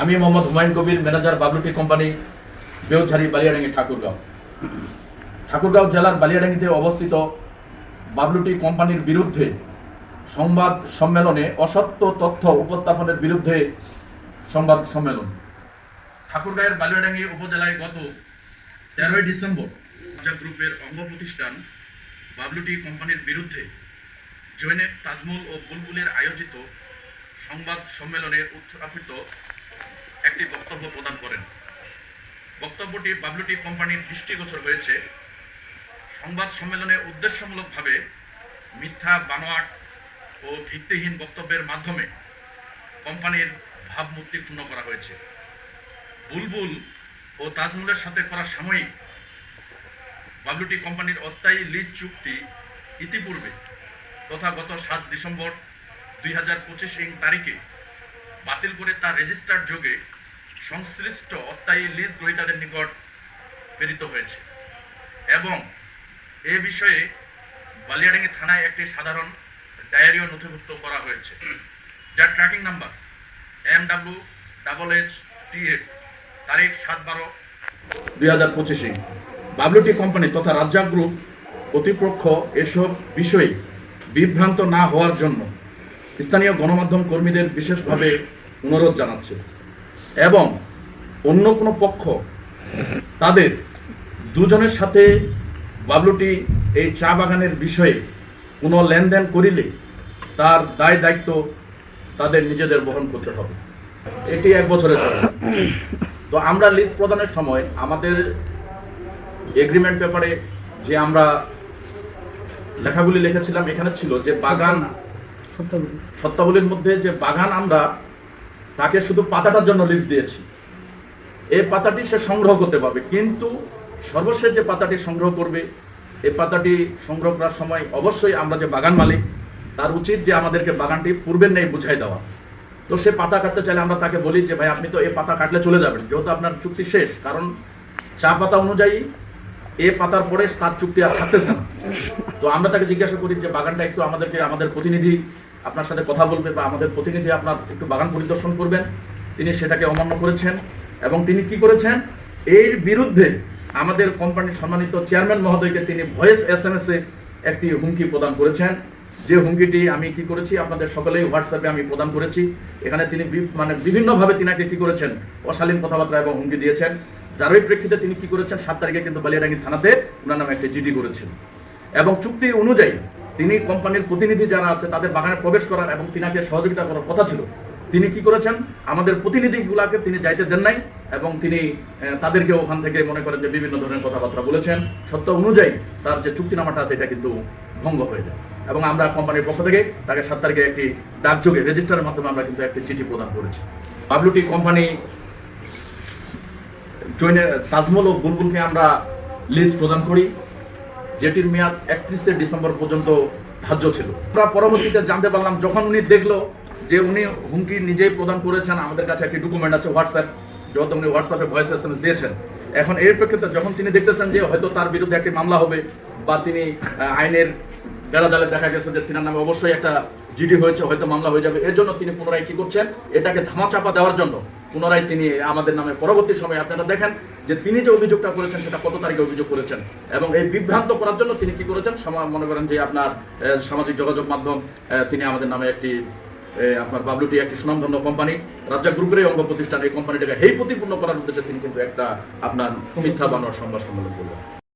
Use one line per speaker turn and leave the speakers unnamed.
আমি মোহাম্মদ হুমায়ুন কবির, ম্যানেজার বাবলুটি কোম্পানি বেউঝারি বালিয়াডাঙ্গি, ঠাকুরগাঁও। ঠাকুরগাঁও জেলার বালিয়াডাঙ্গিতে অবস্থিত বাবলুটি কোম্পানির বিরুদ্ধে সংবাদ সম্মেলনে অসত্য তথ্য উপস্থাপনের বিরুদ্ধে সংবাদ সম্মেলন। ঠাকুরগাঁয়ের বালিয়াডাঙ্গি উপজেলায় গত তেরোই ডিসেম্বর গ্রুপের অঙ্গ প্রতিষ্ঠান বাবলুটি কোম্পানির বিরুদ্ধে জৈনেব তাজমুল ও বুলবুলের আয়োজিত সংবাদ সম্মেলনে উত্থাপিত একটি বক্তব্য প্রদান করেন। বক্তব্যটি বাবলুটি কোম্পানির দৃষ্টিগোচর হয়েছে। সংবাদ সম্মেলনে উদ্দেশ্যমূলকভাবে মিথ্যা, বানোয়াট ও ভিত্তিহীন বক্তব্যের মাধ্যমে কোম্পানির ভাবমূর্তি ক্ষুণ্ণ করা হয়েছে। বুলবুল ও তাজমুলের সাথে করা সাময়িক বাবলুটি কোম্পানির অস্থায়ী লিজ চুক্তি ইতিপূর্বে, তথা গত সাত ডিসেম্বর দুই হাজার পঁচিশ তারিখে বাতিল করে তার রেজিস্টার্ড যোগে সংশ্লিষ্ট অস্থায়ী লিজ গ্রহীতাদের নিকট প্রেরিত হয়েছে। এবং এ বিষয়ে বালিয়াডাঙ্গি থানায় একটি সাধারণ ডায়েরিও নথিভুক্ত করা হয়েছে। যার tracking number M W double H T eight তারিখ সাত বারো দুই হাজার পঁচিশে বাবলুটি কোম্পানি তথা রাজ্জাক গ্রুপ কর্তৃপক্ষ এসব বিষয়ে বিভ্রান্ত না হওয়ার জন্য স্থানীয় গণমাধ্যম কর্মীদের বিশেষভাবে অনুরোধ জানাচ্ছে। এবং অন্য কোনো পক্ষ, তাদের দুজনের সাথে বাবলুটি এই চা বাগানের বিষয়ে কোনো লেনদেন করিলে তার দায় দায়িত্ব তাদের নিজেদের বহন করতে হবে। এটি এক বছরের তো আমরা লিস্ট প্রদানের সময় আমাদের এগ্রিমেন্ট পেপারে যে আমরা লেখাগুলি লিখেছিলাম, এখানে ছিল যে বাগান সত্তাবলীর মধ্যে যে বাগান আমরা, তাকে শুধু পাতাটার জন্য লিস্ট দিয়েছি। এই পাতাটি সে সংগ্রহ করতে পারবে। কিন্তু সর্বশেষ যে পাতাটি সংগ্রহ করবে এই পাতাটি সংগ্রহ করার সময় অবশ্যই আমরা যে বাগান মালিক, তার উচিত যে আমাদেরকে বাগানটি পূর্বের নেই বুঝাই দেওয়া। তো সে পাতা কাটতে চাইলে আমরা তাকে বলি যে, ভাই, আপনি তো এ পাতা কাটলে চলে যাবেন। যেহেতু আপনার চুক্তি শেষ, কারণ চা পাতা অনুযায়ী এ পাতার পরে তার চুক্তি আর থাকতেছে না। তো আমরা তাকে জিজ্ঞাসা করি যে, বাগানটা একটু আমাদেরকে, আমাদের প্রতিনিধি আপনার সাথে কথা বলবে বা আমাদের প্রতিনিধি আপনার একটু বাগান পরিদর্শন করবেন। তিনি সেটাকে অমান্য করেছেন এবং তিনি কি করেছেন? এর বিরুদ্ধে আমাদের কোম্পানির সম্মানিত চেয়ারম্যান মহোদয়কে তিনি ভয়েস এস এম এস একটি হুমকি প্রদান করেছেন। যে হুমকিটি আমি কি করেছি? আপনাদের সকলেই হোয়াটসঅ্যাপে আমি প্রদান করেছি। এখানে তিনি মানে বিভিন্নভাবে তিনাকে কি করেছেন? অশালীন কথাবার্তা এবং হুমকি দিয়েছেন। যারই প্রেক্ষিতে তিনি কি করেছেন? সাত তারিখে কিন্তু বালিয়াডাঙ্গি থানাতে ওনার নামে একটি জিডি করেছেন। এবং চুক্তি অনুযায়ী তিনি কোম্পানির প্রতিনিধি যারা আছে, তাদের বাগানে প্রবেশ করার এবং তিনাকে সহযোগিতা করার কথা ছিল। তিনি কি করেছেন? আমাদের প্রতিনিধিগুলাকে তিনি যাইতে দেন নাই এবং তিনি তাদেরকে ওখান থেকে মনে করেন যে বিভিন্ন ধরনের কথাবার্তা বলেছেন। সত্য অনুযায়ী তার যে চুক্তিনামাটা আছে, এটা কিন্তু ভঙ্গ হয়ে যায়। এবং আমরা কোম্পানির পক্ষ থেকে তাকে সাত তারিখে একটি ডাকযোগে রেজিস্টারের মাধ্যমে আমরা কিন্তু একটি চিঠি প্রদান করেছি। বাবলুটি কোম্পানি জৈনে তাজমল ও বুলবুলকে আমরা লিস্ট প্রদান করি। যেটির মেয়াদ একত্রিশে ডিসেম্বর পর্যন্ত ধার্য ছিল। আমরা পরবর্তীতে জানতে পারলাম, যখন উনি দেখল যে উনি হুমকি নিজেই প্রদান করেছেন, আমাদের কাছে একটি ডকুমেন্ট আছে হোয়াটসঅ্যাপ যত উনি হোয়াটসঅ্যাপে ভয়েস এস দিয়েছেন। এখন এর প্রেক্ষিতে যখন তিনি দেখতেছেন যে হয়তো তার বিরুদ্ধে একটি মামলা হবে বা তিনি আইনের বেড়াজালে দেখা গেছে যে তিনার নামে অবশ্যই একটা জিডি হয়েছে, হয়তো মামলা হয়ে যাবে। এর জন্য তিনি পুনরায় কি করছেন? এটাকে ধামাচাপা দেওয়ার জন্য পুনরায় তিনি আমাদের নামে পরবর্তী সময়ে আপনারা দেখেন যে তিনি যে অভিযোগটা করেছেন, সেটা কত তারিখে অভিযোগ করেছেন এবং এই বিভ্রান্ত করার জন্য তিনি কি করেছেন? মনে করেন যে আপনার সামাজিক যোগাযোগ মাধ্যম তিনি আমাদের নামে একটি আপনার বাবলুটি একটি সুনামধন্য কোম্পানি, রাজ্জাক গ্রুপের অঙ্গ প্রতিষ্ঠান এই কোম্পানিটাকে হেই প্রতিপূর্ণ করার উদ্দেশ্যে তিনি কিন্তু একটা আপনার মিথ্যা বানোয়ার সংবাদ সম্মেলন করবেন